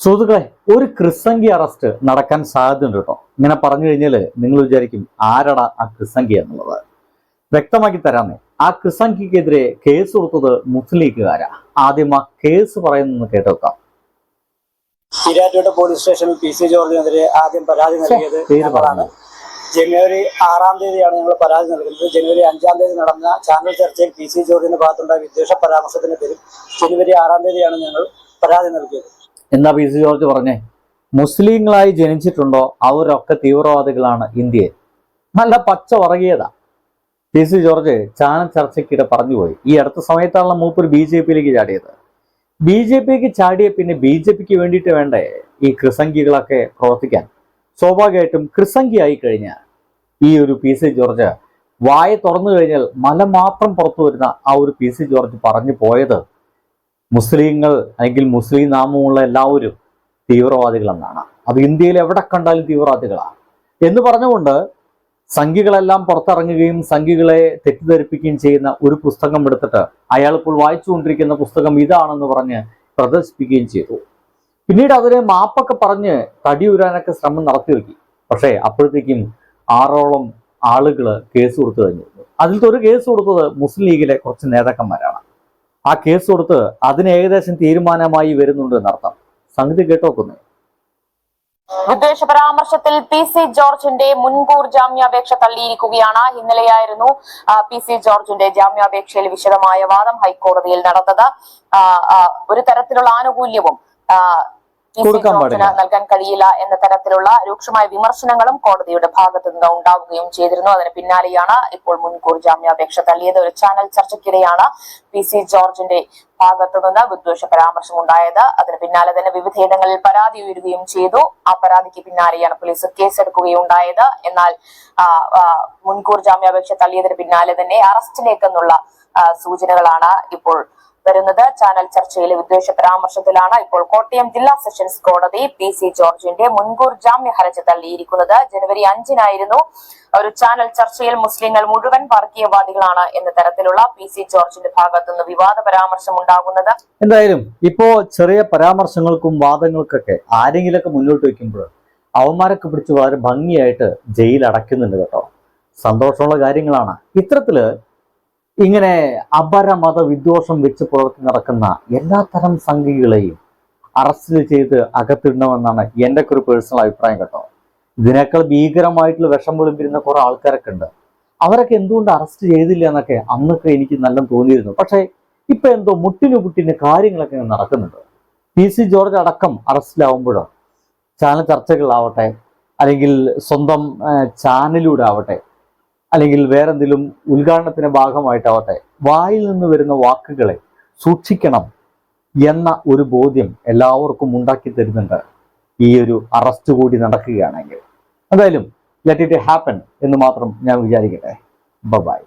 സുഹൃത്തുക്കളെ ഒരു ക്രിസംഗി അറസ്റ്റ് നടക്കാൻ സാധ്യതയുണ്ട് കേട്ടോ. ഇങ്ങനെ പറഞ്ഞു കഴിഞ്ഞാൽ നിങ്ങൾ വിചാരിക്കും ആരടാ ആ ക്രിസംഗി എന്നുള്ളത്? വ്യക്തമാക്കി തരാമേ. ആ ക്രിസംഗിക്കെതിരെ കേസ് കൊടുത്തത് മുസ്ലിം ലീഗുകാരാ ആദ്യം ആ കേസ് പറയുന്നെന്ന് കേട്ടോക്കാം. ഈരാറ്റുപേട്ട പോലീസ് സ്റ്റേഷനിൽ പി സി ജോർജിനെതിരെ ആദ്യം പരാതി നൽകിയത് ഞങ്ങളാണ്. ജനുവരി ആറാം തീയതിയാണ് ഞങ്ങൾ പരാതി നൽകുന്നത്. ജനുവരി അഞ്ചാം തീയതി നടന്ന ചാനൽ ചർച്ചയിൽ പി സി ജോർജിന്റെ ഭാഗത്തുണ്ടായ വിദ്വേഷ പരാമർശത്തിന് പേരിൽ ജനുവരി ആറാം തീയതിയാണ് ഞങ്ങൾ പരാതി നൽകിയത്. എന്താ പി സി ജോർജ് പറഞ്ഞേ? മുസ്ലിങ്ങളായി ജനിച്ചിട്ടുണ്ടോ? അവരൊക്കെ തീവ്രവാദികളാണ് ഇന്ത്യയിൽ. നല്ല പച്ച ഉറങ്ങിയതാ പി സി ജോർജ് ചാനൽ ചർച്ചയ്ക്കിടെ പറഞ്ഞുപോയി ഈ അടുത്ത സമയത്താണല്ലോ മൂപ്പർ ബി ജെ പിയിലേക്ക് ചാടിയത്. ബി ജെ പിക്ക് ചാടിയ പിന്നെ ബി ജെ പിക്ക് വേണ്ടിയിട്ട് വേണ്ടേ ഈ ക്രിസംഗികളൊക്കെ പ്രവർത്തിക്കാൻ? സ്വാഭാവികമായിട്ടും ക്രിസംഗി ആയി കഴിഞ്ഞാൽ ഈ ഒരു പി സി ജോർജ് വായ തുറന്നു കഴിഞ്ഞാൽ മല മാത്രം പുറത്തു വരുന്ന ആ ഒരു പി സി ജോർജ് പറഞ്ഞു പോയത് മുസ്ലിങ്ങൾ അല്ലെങ്കിൽ മുസ്ലിം നാമമുള്ള എല്ലാവരും തീവ്രവാദികളെന്നാണ്. അത് ഇന്ത്യയിൽ എവിടെ കണ്ടാലും തീവ്രവാദികളാണ്. എന്ന് പറഞ്ഞുകൊണ്ട് സംഘികളെല്ലാം പുറത്തിറങ്ങുകയും സംഘികളെ തെറ്റിദ്ധരിപ്പിക്കുകയും ചെയ്യുന്ന ഒരു പുസ്തകം എടുത്തിട്ട് അയാൾ ഇപ്പോൾ വായിച്ചുകൊണ്ടിരിക്കുന്ന പുസ്തകം ഇതാണെന്ന് പറഞ്ഞ് പ്രദർശിപ്പിക്കുകയും ചെയ്തു. പിന്നീട് അതിന് മാപ്പൊക്കെ പറഞ്ഞ് തടിയുരാനൊക്കെ ശ്രമം നടത്തി വെക്കി പക്ഷേ അപ്പോഴത്തേക്കും ആറോളം ആളുകൾ കേസ് കൊടുത്തു കഴിഞ്ഞിരുന്നു. അതിലത്തെ ഒരു കേസ് കൊടുത്തത് മുസ്ലിം ലീഗിലെ കുറച്ച് നേതാക്കന്മാരാണ്. ആ കേസ് കൊടുത്ത് അതിന് ഏകദേശം തീരുമാനമായി വരുന്നുണ്ട് എന്നർത്ഥം. സംഗതി കേട്ടോക്കുന്നേ വിദ്വേഷ പരാമർശത്തിൽ പി സി ജോർജിന്റെ മുൻകൂർ ജാമ്യാപേക്ഷ തള്ളിയിരിക്കുകയാണ്. ഇന്നലെയായിരുന്നു പി സി ജോർജിന്റെ ജാമ്യാപേക്ഷയിൽ വിശദമായ വാദം ഹൈക്കോടതിയിൽ നടന്നത്. ഒരു തരത്തിലുള്ള ആനുകൂല്യവും കൊടുക്കാൻ പാടില്ല. നൽകാൻ കഴിയില്ല എന്ന തരത്തിലുള്ള രൂക്ഷമായ വിമർശനങ്ങളും കോടതിയുടെ ഭാഗത്തു നിന്ന് ഉണ്ടാവുകയും ചെയ്തിരുന്നു. അതിന് പിന്നാലെയാണ് ഇപ്പോൾ മുൻകൂർ ജാമ്യാപേക്ഷ തള്ളിയത്. ഒരു ചാനൽ ചർച്ചയ്ക്കിടെയാണ് പി സി ജോർജിന്റെ ഭാഗത്തു നിന്ന് വിദ്വേഷ പരാമർശം ഉണ്ടായത് അതിന് പിന്നാലെ തന്നെ വിവിധയിടങ്ങളിൽ പരാതി ഉയരുകയും ചെയ്തു. ആ പരാതിക്ക് പിന്നാലെയാണ് പോലീസ് കേസെടുക്കുകയുണ്ടായത്. എന്നാൽ മുൻകൂർ ജാമ്യാപേക്ഷ തള്ളിയതിന് പിന്നാലെ തന്നെ അറസ്റ്റിലേക്കെന്നുള്ള സൂചനകളാണ് ഇപ്പോൾ വരുന്നത്. ചാനൽ ചർച്ചയിലെ വിദ്വേഷ പരാമർശത്തിലാണ് ഇപ്പോൾ കോട്ടയം ജില്ലാ സെഷൻസ് കോടതി പി സി ജോർജിന്റെ മുൻകൂർ ജാമ്യ ഹർജി തള്ളിയിരിക്കുന്നത്. ജനുവരി അഞ്ചിനായിരുന്നു ഒരു ചാനൽ ചർച്ചയിൽ മുസ്ലിങ്ങൾ മുഴുവൻ വർഗീയവാദികളാണ് എന്ന തരത്തിലുള്ള പി സി ജോർജിന്റെ ഭാഗത്തുനിന്ന് വിവാദ പരാമർശം ഉണ്ടാകുന്നത്. എന്തായാലും ഇപ്പോ ചെറിയ പരാമർശങ്ങൾക്കും വാദങ്ങൾക്കൊക്കെ ആരെങ്കിലൊക്കെ മുന്നോട്ട് വെക്കുമ്പോൾ അവന്മാരൊക്കെ പിടിച്ച് വളരെ ഭംഗിയായിട്ട് ജയിൽ അടയ്ക്കുന്നുണ്ട് കേട്ടോ. സന്തോഷമുള്ള കാര്യങ്ങളാണ്. ഇത്തരത്തിൽ ഇങ്ങനെ അപരമത വിദ്വേഷം വെച്ച് പുലർത്തി നടക്കുന്ന എല്ലാ തരം സംഘികളെയും അറസ്റ്റ് ചെയ്ത് അകത്തിടണമെന്നാണ് എന്റെ ഒക്കെ ഒരു പേഴ്സണൽ അഭിപ്രായം കേട്ടോ. ഇതിനേക്കാൾ ഭീകരമായിട്ടുള്ള വിഷം വിളിമ്പിരുന്ന കുറെ ആൾക്കാരൊക്കെ ഉണ്ട്. അവരൊക്കെ എന്തുകൊണ്ട് അറസ്റ്റ് ചെയ്തില്ല എന്നൊക്കെ അന്നൊക്കെ എനിക്ക് നല്ല തോന്നിയിരുന്നു. പക്ഷേ ഇപ്പൊ എന്തോ മുട്ടിന് മുട്ടിന് കാര്യങ്ങളൊക്കെ നടക്കുന്നുണ്ട്. പി സി ജോർജ് അടക്കം അറസ്റ്റിലാവുമ്പോഴോ ചാനൽ ചർച്ചകളാവട്ടെ അല്ലെങ്കിൽ സ്വന്തം ചാനലിലൂടെ ആവട്ടെ അല്ലെങ്കിൽ വേറെന്തെങ്കിലും ഉദ്ഘാടനത്തിന്റെ ഭാഗമായിട്ടാവട്ടെ വായിൽ നിന്ന് വരുന്ന വാക്കുകളെ സൂക്ഷിക്കണം എന്ന ഒരു ബോധ്യം എല്ലാവർക്കും ഉണ്ടാക്കി തരുന്നുണ്ട് ഈ ഒരു അറസ്റ്റ് കൂടി നടക്കുകയാണെങ്കിൽ. എന്തായാലും ലെറ്റ് ഇറ്റ് ഹാപ്പൻ എന്ന് മാത്രം ഞാൻ വിചാരിക്കട്ടെ. ബൈ